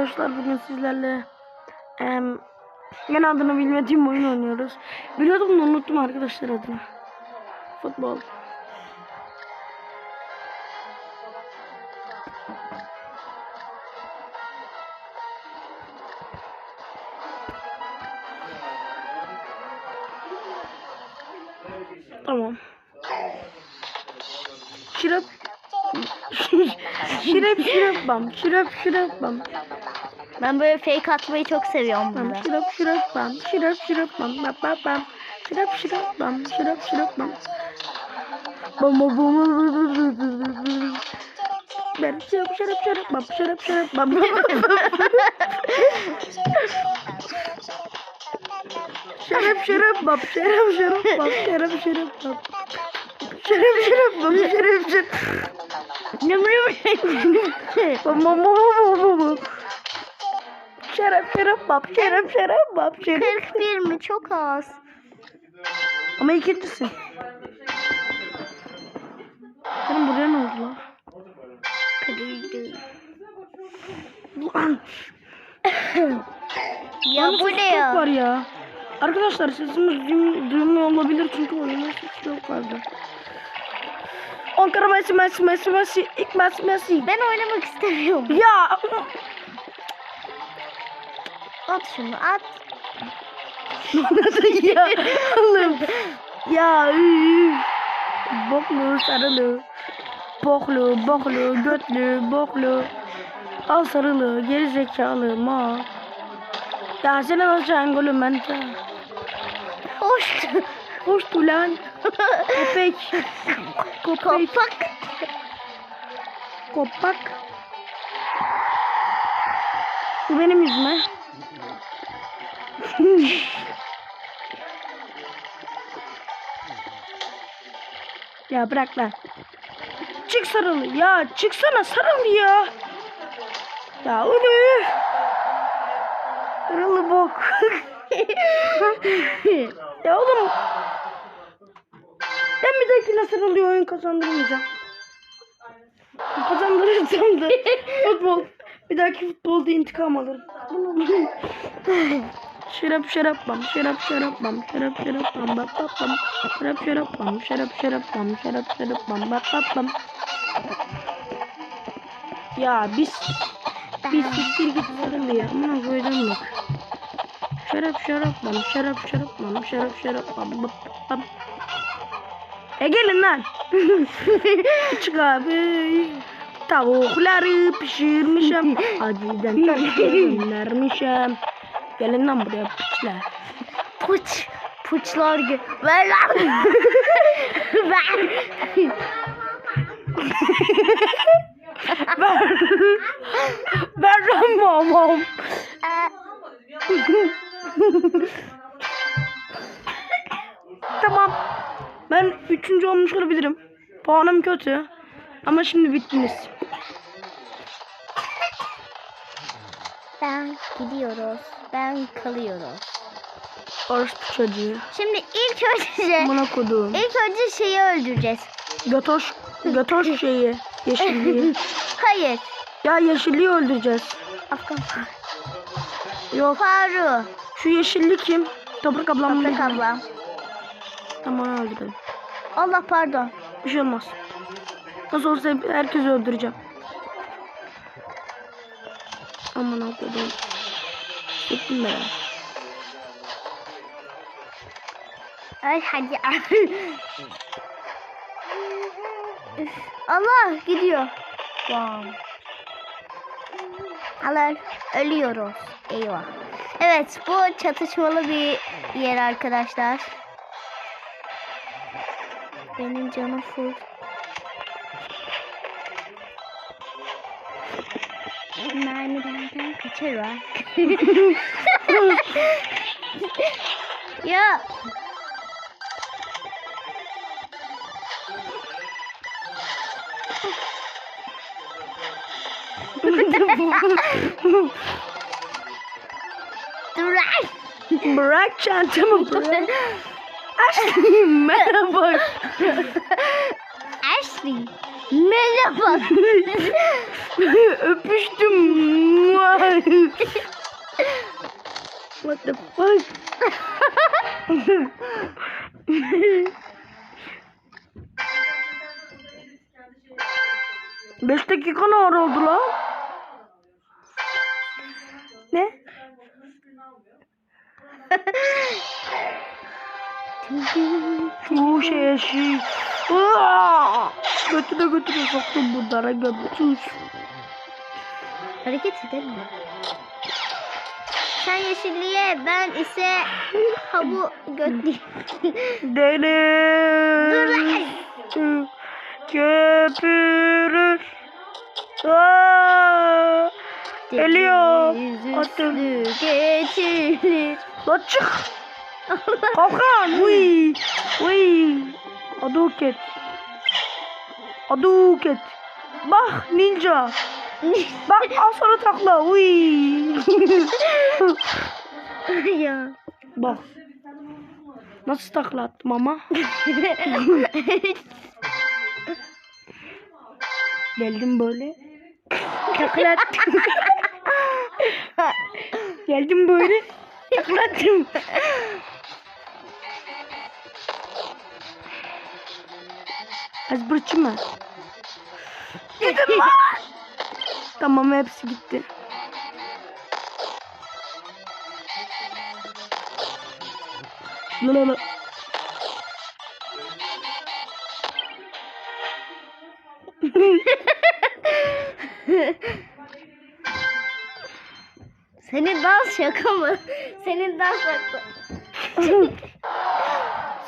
arkadaşlar bugün sizlerle em, ben adını bilmediğim oyun oynuyoruz. Biliyordum da unuttum arkadaşlar adını. Futbol. Tamam. Şırap Şirep şirep bam. Şirep şirep bam. Ben böyle fake atmayı çok seviyorum bam, burada. Şirep şirep bam. Şirep şirep bam. Bam bam bam. Şirep şirep bam. Şirep şirep bam. Bam bam bam bam. Ben şirep şirep şirep bam. Şirep şirep bam. şirep şirep bam. Şirep şirep bam. Şirep şirep bam. Şirep şirep bam. Şirep şirep. Şarap şarap bab şarap şarap bab şarap 41 mi? Çok az. Ama ikincisin. Benim buraya ne oldu lan? Ya Yalnız bu ne çok var ya? ya. Arkadaşlar sesimiz duyulmuyor olabilir çünkü oyunun sesi çok fazla. Ankara Messi Messi Messi Messi ilk Messi Messi. Ben oynamak istemiyorum. Ya At şunu at. Nasıl ya? Allah'ım. Ya. Boklu sarılı. Boklu boklu götlü boklu. Al sarılı geri zekalı ma. Ya senin alacağın golü mente. Hoş. Hoş ulan. Köpek. Köpek. Kapak. Kopak. Bu benim yüzüme. ya bırak lan. Çık sarılı. Ya çıksana sarılı ya. Ya onu. Sarılı bok. ya oğlum. Ben bir dahakine sarılı oyun kazandırmayacağım. Kazandırırsam da futbol. Bir dahaki futbolda intikam alırım. şarap şarap bam şarap şarap bam şarap şarap bam bap bap bam şarap şarap bam şarap şarap bam şarap şarap bam bap bap bam Ya biz biz siktir git sarılı ya amına koyacağım bak Şarap şarap bam şarap şarap bam şarap şarap bam bap bap E gelin lan Çık abi Tavukları pişirmişim Acıdan tatlı vermişim Gelin lan buraya piçler Puç. Puçlar gibi. Ver lan. Ver. Ver Ver lan mamam üçüncü olmuş olabilirim Puanım kötü Ama şimdi bittiniz Ben gidiyoruz. Ben kalıyoruz. Orospu çocuğu Şimdi ilk önce Buna koduğum ilk önce şeyi öldüreceğiz. Götoş Götoş şeyi Yeşilliği Hayır. Ya yeşilliği öldüreceğiz Afgan. Yok Faru. Şu yeşilli kim? Toprak ablam? Toprak ablam. Tamam öldürelim. Allah pardon. Bir şey olmaz. Nasıl olsa herkesi öldüreceğim. Aman Allah'ım. Gittim ben. Ay hadi. Allah gidiyor. Wow. Allah ölüyoruz. Eyvah. Evet bu çatışmalı bir yer arkadaşlar. Benim canım full. Mermilerden kaçarak. ya dur lan. Bırak çantamı bırak. Ashley merhaba. Ashley. Merhaba. Öpüştüm. What the fuck? Beş dakika ne oldu lan? Bu şey. Aa! Götüne götüne soktum bunlara götür. Hareket edelim. Sen yeşilliğe ben ise havu götleyeyim. Deniz köpürür. Aa! Geliyor. Attım. geçirir. Lan çık. Kalkan. Uy. Uy. Aduket. Aduket. Bak ninja. Bak al sana takla. Uy. ya. Bak. Nasıl takla attım ama. Geldim böyle. Takla attım. Geldim böyle. Takla attım. Az bırakma. Gidin lan. Tamam hepsi gitti. La la la. Senin dans şaka mı? Senin dans şaka.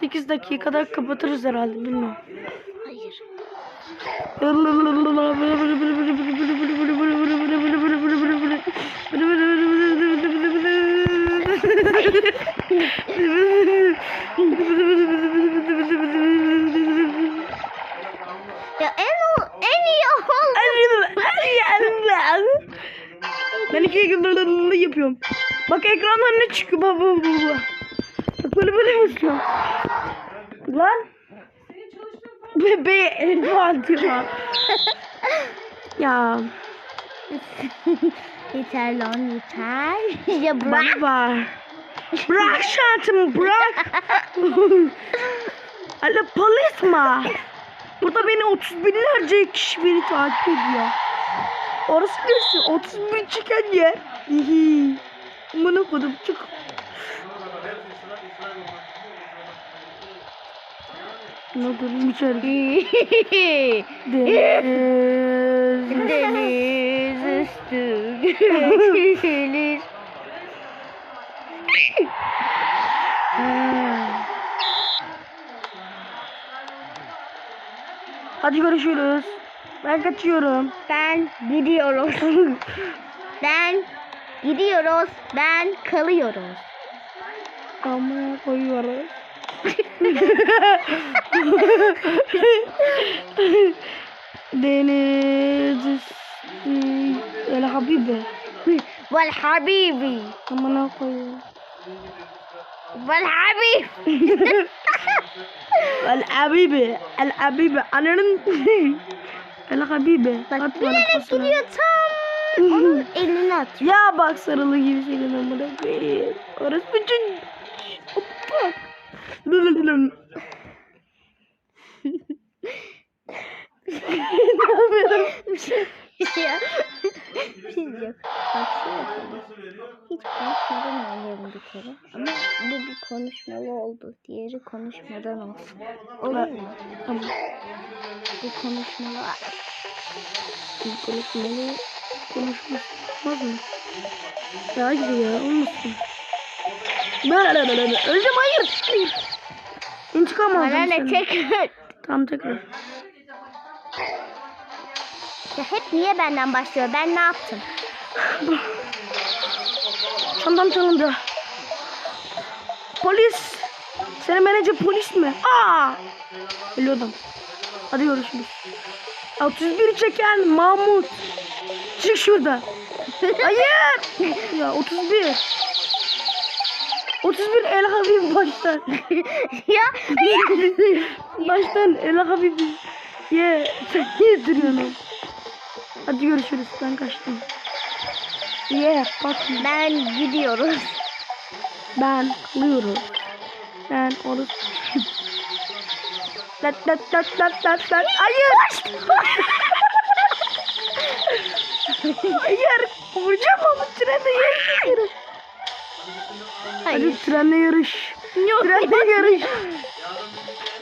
8 dakikada kapatırız herhalde bilmiyorum. Ya en o en iyi oldu. Ben iki gibi yapıyorum. Bak ekrandan ne çıkıyor baba baba. Bak böyle böyle basıyorum. Lan. Bebe elma atıyor. ya yeter lan yeter. ya bırak. baba. Bırak şantımı bırak. Alo polis ma. Burada beni 30 binlerce kişi beni takip ediyor. Orası neresi? 30 bin çıkan yer. Bana kodum çık. Durum içeri? Deniz. Deniz üstü geçilir. Hadi görüşürüz. Ben kaçıyorum. Ben gidiyoruz. ben gidiyoruz. Ben kalıyoruz. Amına koyuyoruz. Deniz. El Habibi. Vel habibi. Amına koyuyor. Vel habib. El Habibi. El Habibi. Ananın. El Habibi. Bak bilerek gidiyor tam. Onun elini atıyor. Ya bak sarılı gibi senin amına koyayım. Orası bütün. Hoppa. Bir şey şey. Ama bu bir konuşmalı oldu. Diğeri konuşmadan olsun. Olur mu? Tamam. Bu konuşmalı. Konuşmalı. Konuşmaz mı? Ya gibi olmasın. Öleceğim hayır. Hayır. İntikam alacağım Bana ne tekrar. Tamam tekrar. Ya hep niye benden başlıyor? Ben ne yaptım? Çantam çalındı. Polis. Senin menajer polis mi? Aa! Ölüyordum. Hadi görüşürüz. 31 çeken Mahmut. Çık şurada. Hayır. ya 31. 31 El Habib baştan. ya baştan El Habib. Ye. Sen niye duruyorsun? Hadi görüşürüz. Ben kaçtım. Ye. Bak Ben gidiyoruz. ben kılıyoruz. Ben orası. Lat lat lat lat lat lat. Hayır. Hayır. Vuracağım onu trende yarışıyorum. Hayır. Hadi trenle yarış. Trenle yarış.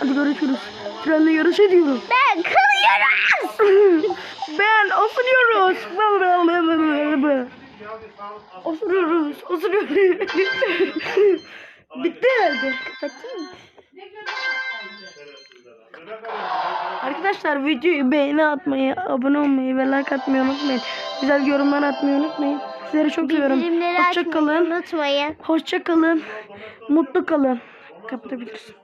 Hadi görüşürüz. Trenle yarış ediyorum. Ben kılıyoruz. ben osuruyoruz. osuruyoruz. Osuruyoruz. Bitti herhalde. Kapatayım mı? Arkadaşlar videoyu beğeni atmayı, abone olmayı ve like atmayı unutmayın. Güzel yorumlar atmayı unutmayın. Sizleri çok seviyorum. Hoşça kalın. unutmayın. Hoşça kalın. Mutlu kalın. Kapatabilirsin.